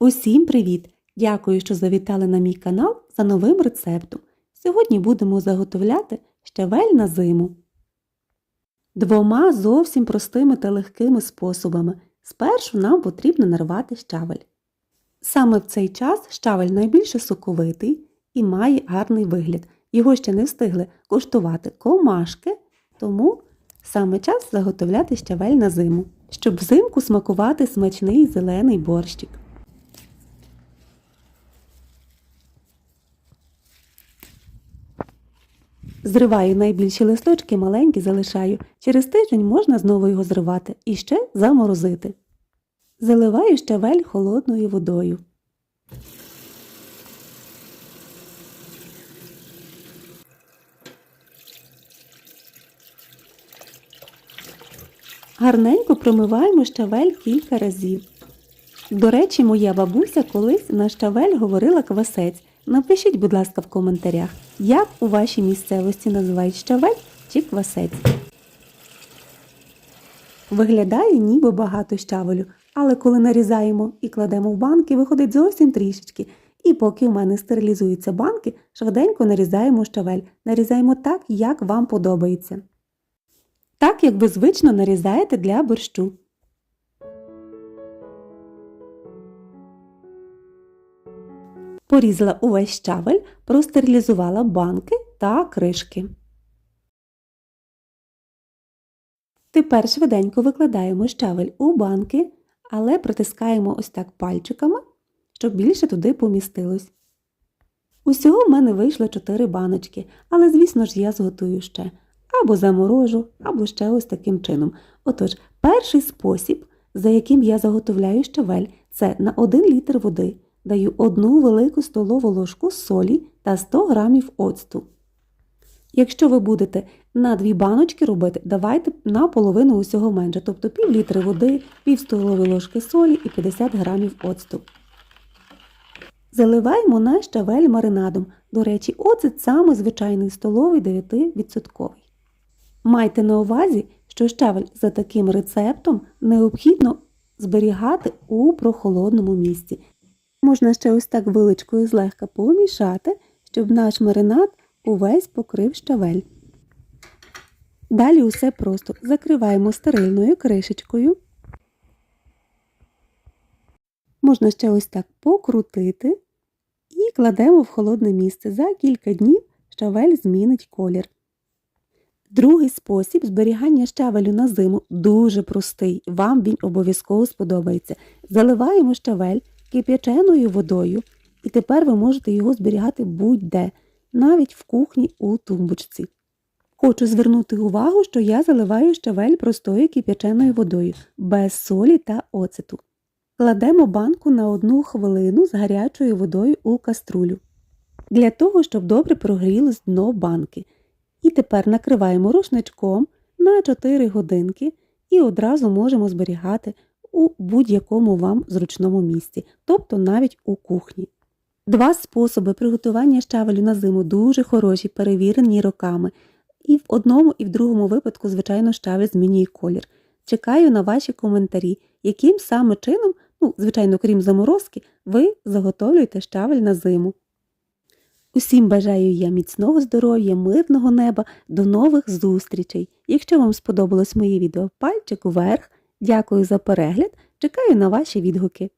Усім привіт! Дякую, що завітали на мій канал за новим рецептом. Сьогодні будемо заготовляти щавель на зиму. Двома зовсім простими та легкими способами. Спершу нам потрібно нарвати щавель. Саме в цей час щавель найбільше соковитий і має гарний вигляд. Його ще не встигли куштувати комашки, тому саме час заготовляти щавель на зиму, щоб взимку смакувати смачний зелений борщик. Зриваю найбільші листочки, маленькі залишаю. Через тиждень можна знову його зривати і ще заморозити. Заливаю щавель холодною водою. Гарненько промиваємо щавель кілька разів. До речі, моя бабуся колись на щавель говорила квасець. Напишіть, будь ласка, в коментарях, як у вашій місцевості називають щавель чи квасець. Виглядає ніби багато щавелю, але коли нарізаємо і кладемо в банки, виходить зовсім трішечки. І поки в мене стерилізуються банки, швиденько нарізаємо щавель. Нарізаємо так, як вам подобається. Так, як ви звично нарізаєте для борщу. Порізала увесь щавель, простерилізувала банки та кришки. Тепер швиденько викладаємо щавель у банки, але протискаємо ось так пальчиками, щоб більше туди помістилось. Усього в мене вийшло 4 баночки, але, звісно ж, я зготую ще. Або заморожу, або ще ось таким чином. Отож, перший спосіб, за яким я заготовляю щавель, це на 1 літр води даю одну велику столову ложку солі та 100 грамів оцту. Якщо ви будете на дві баночки робити, давайте на половину усього менше, тобто пів літри води, пів столової ложки солі і 50 грамів оцту. Заливаємо на щавель маринадом. До речі, оцет саме звичайний столовий 9%. Майте на увазі, що щавель за таким рецептом необхідно зберігати у прохолодному місці. Можна ще ось так виличкою злегка помішати, щоб наш маринад увесь покрив щавель. Далі усе просто закриваємо стерильною кришечкою. Можна ще ось так покрутити і кладемо в холодне місце. За кілька днів щавель змінить колір. Другий спосіб зберігання щавелю на зиму дуже простий. Вам він обов'язково сподобається. Заливаємо щавель кип'яченою водою, і тепер ви можете його зберігати будь-де, навіть в кухні у тумбочці. Хочу звернути увагу, що я заливаю щавель простою кип'яченою водою, без солі та оцету. Кладемо банку на одну хвилину з гарячою водою у каструлю. Для того, щоб добре прогрілось дно банки. І тепер накриваємо рушничком на 4 годинки і одразу можемо зберігати у будь-якому вам зручному місці, тобто навіть у кухні. Два способи приготування щавелю на зиму дуже хороші, перевірені роками. І в одному, і в другому випадку, звичайно, щавель змінює колір. Чекаю на ваші коментарі, яким саме чином, ну, звичайно, крім заморозки, ви заготовлюєте щавель на зиму. Усім бажаю я міцного здоров'я, мирного неба, до нових зустрічей. Якщо вам сподобалось моє відео, пальчик вверх. Дякую за перегляд, чекаю на ваші відгуки.